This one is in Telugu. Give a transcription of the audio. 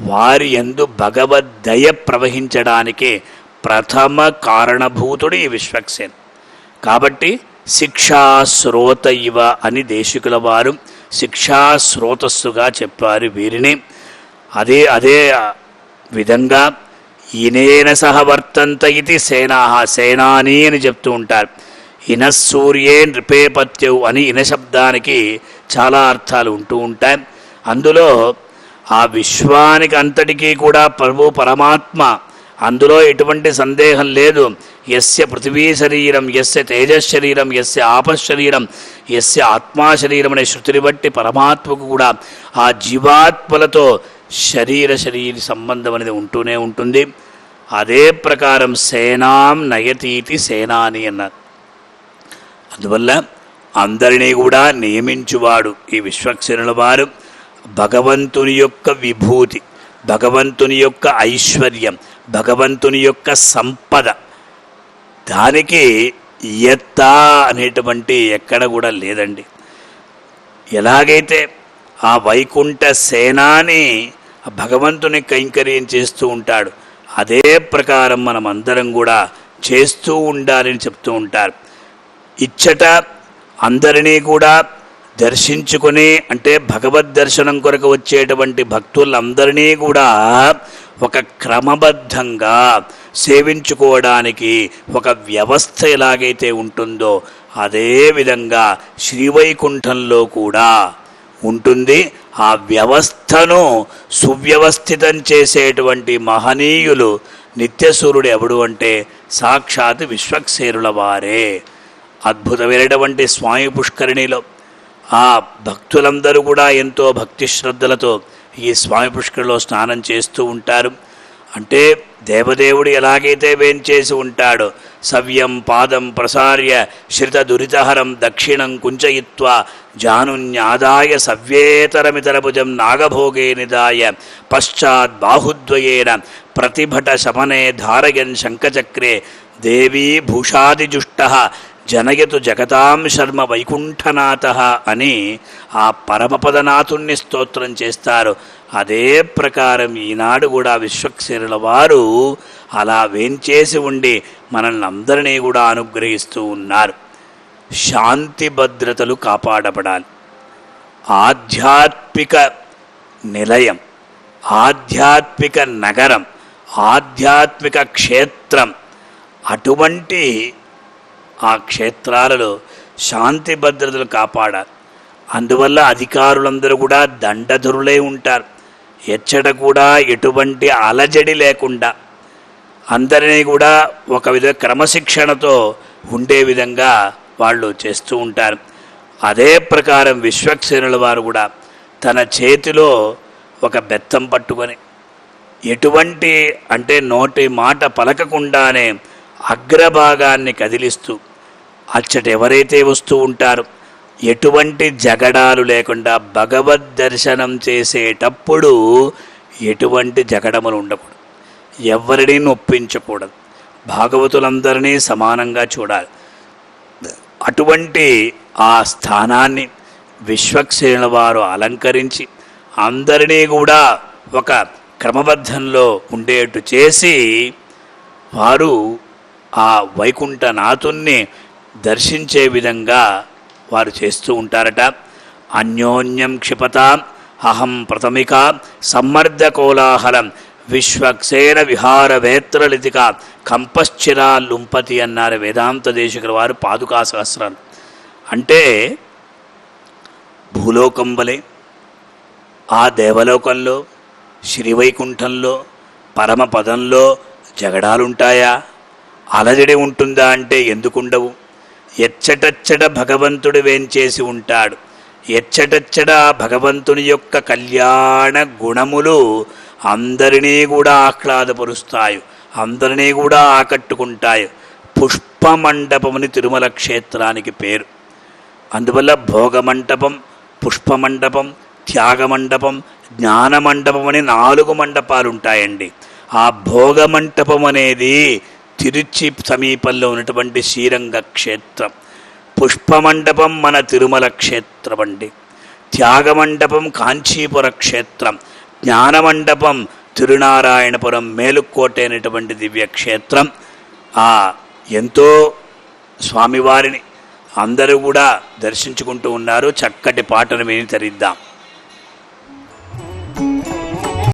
వారి ఎందు భగవద్దయ ప్రవహించడానికే ప్రథమ కారణభూతుడు ఈ విశ్వక్సేన్. కాబట్టి శిక్షాశ్రోత ఇవ అని దేశికుల వారు శిక్షాశ్రోతస్సుగా చెప్పారు వీరిని. అదే అదే విధంగా ఇనేన సహ వర్తంత ఇది సేనా సేనాని అని చెప్తూ ఉంటారు. ఇన సూర్యే నృపేపత్యవు అని ఇన శబ్దానికి చాలా అర్థాలు ఉంటూ ఉంటాయి. అందులో ఆ విశ్వానికి అంతటికీ కూడా ప్రభు పరమాత్మ. అందులో ఎటువంటి సందేహం లేదు. ఎస్య పృథివీ శరీరం ఎస్య తేజస్ శరీరం ఎస్య ఆపశరీరం ఎస్య ఆత్మా శరీరం అనే శృతిని బట్టి పరమాత్మకు కూడా ఆ జీవాత్మలతో శరీర శరీర సంబంధం అనేది ఉంటూనే ఉంటుంది. అదే ప్రకారం సేనాం నయతీతి సేనాని అన్నారు. అందువల్ల అందరినీ కూడా నియమించువాడు ఈ విశ్వక్సేనుల వారు. భగవంతుని యొక్క విభూతి భగవంతుని యొక్క ఐశ్వర్యం భగవంతుని యొక్క సంపద. దానికి ఎత్త అనేటువంటి ఎక్కడ కూడా లేదండి. ఎలాగైతే ఆ వైకుంఠ సేనాని భగవంతుని కైంకర్యం చేస్తూ ఉంటాడు అదే ప్రకారం మనం అందరం కూడా చేస్తూ ఉండాలని చెప్తూ ఉంటారు. ఇచ్చట అందరినీ కూడా దర్శించుకుని అంటే భగవద్ దర్శనం కొరకు వచ్చేటువంటి భక్తులందరినీ కూడా ఒక క్రమబద్ధంగా సేవించుకోవడానికి ఒక వ్యవస్థ ఎలాగైతే ఉంటుందో అదేవిధంగా శ్రీవైకుంఠంలో కూడా ఉంటుంది. ఆ వ్యవస్థను సువ్యవస్థితం చేసేటువంటి మహనీయులు నిత్యసూరుడు ఎవడు అంటే సాక్షాత్ విశ్వక్సేరుల వారే. అద్భుతమైనటువంటి స్వామి పుష్కరిణిలో ఆ భక్తులందరూ కూడా ఎంతో భక్తి శ్రద్ధలతో ఈ స్వామి పుష్కరలో స్నానం చేస్తూ ఉంటారు. అంటే దేవదేవుడు ఎలాగైతే వేంచేసి ఉంటాడో సవ్యం పాదం ప్రసార్య శ్రిత దురితహరం దక్షిణం కుంచయిత్వ జానున్యాదాయ సవ్యేతరమితరభుజం నాగభోగే నిదాయ పశ్చాత్ బాహుద్వయేన ప్రతిభట శమనే ధారయన్ శంఖచక్రే దేవీ భూషాదిజుష్ట జనయతు జగతాం శర్మ వైకుంఠనాథ అని ఆ పరమపదనాథుణ్ణి స్తోత్రం చేస్తారు. అదే ప్రకారం ఈనాడు కూడా విశ్వక్సేనుల వారు అలా వేంచేసి ఉండి మనల్ని అందరినీ కూడా అనుగ్రహిస్తూ ఉన్నారు. శాంతి భద్రతలు కాపాడబడాలి. ఆధ్యాత్మిక నిలయం ఆధ్యాత్మిక నగరం ఆధ్యాత్మిక క్షేత్రం అటువంటి ఆ క్షేత్రాలలో శాంతి భద్రతలు కాపాడాలి. అందువల్ల అధికారులందరూ కూడా దండధరులై ఉంటారు. ఎచ్చట కూడా ఎటువంటి అలజడి లేకుండా అందరినీ కూడా ఒక విధ క్రమశిక్షణతో ఉండే విధంగా వాళ్ళు చేస్తూ ఉంటారు. అదే ప్రకారం విశ్వక్సేనుల వారు కూడా తన చేతిలో ఒక బెత్తం పట్టుకొని ఎటువంటి అంటే నోటి మాట పలకకుండానే అగ్రభాగాన్ని కదిలిస్తూ అచ్చట ఎవరైతే వస్తూ ఉంటారో ఎటువంటి జగడాలు లేకుండా భగవద్ దర్శనం చేసేటప్పుడు ఎటువంటి జగడములు ఉండకూడదు. ఎవరిని నొప్పించకూడదు. భాగవతులందరినీ సమానంగా చూడాలి. అటువంటి ఆ స్థానాన్ని విశ్వక్సేనుల వారు అలంకరించి అందరినీ కూడా ఒక క్రమబద్ధంలో ఉండేట్టు చేసి వారు ఆ వైకుంఠనాథుణ్ణి దర్శించే విధంగా వారు చేస్తూ ఉంటారట. అన్యోన్యం క్షిపత అహం ప్రథమిక సమ్మర్ద కోలాహలం విశ్వక్సేన విహారవేత్రలితిక కంపశ్చిరా లుంపతి అన్నారు వేదాంత దేశికుల వారు పాదుకా సహస్రాలు. అంటే భూలోకం వలె ఆ దేవలోకంలో శ్రీవైకుంఠంలో పరమపదంలో జగడాలుంటాయా? అలజడి ఉంటుందా అంటే ఎందుకుండవు? ఎచ్చటచ్చడ భగవంతుడు వేంచేసి ఉంటాడు. ఎచ్చటచ్చడ భగవంతుని యొక్క కళ్యాణ గుణములు అందరినీ కూడా ఆహ్లాదపరుస్తాయి అందరినీ కూడా ఆకట్టుకుంటాయి. పుష్పమండపముని తిరుమల క్షేత్రానికి పేరు. అందువల్ల భోగమంటపం పుష్పమండపం త్యాగమండపం జ్ఞానమండపం అని నాలుగు మండపాలు ఉంటాయండి ఆ భోగమంటపం అనేది తిరుచి సమీపంలో ఉన్నటువంటి శ్రీరంగ క్షేత్రం. పుష్పమండపం మన తిరుమల క్షేత్రం అండి త్యాగమండపం కాంచీపుర క్షేత్రం. జ్ఞానమండపం తిరునారాయణపురం మేలుకోట అయినటువంటి దివ్యక్షేత్రం ఆ ఎంతో స్వామివారిని అందరూ కూడా దర్శించుకుంటూ ఉన్నారు. చక్కటి పాటను విని తరిద్దాం.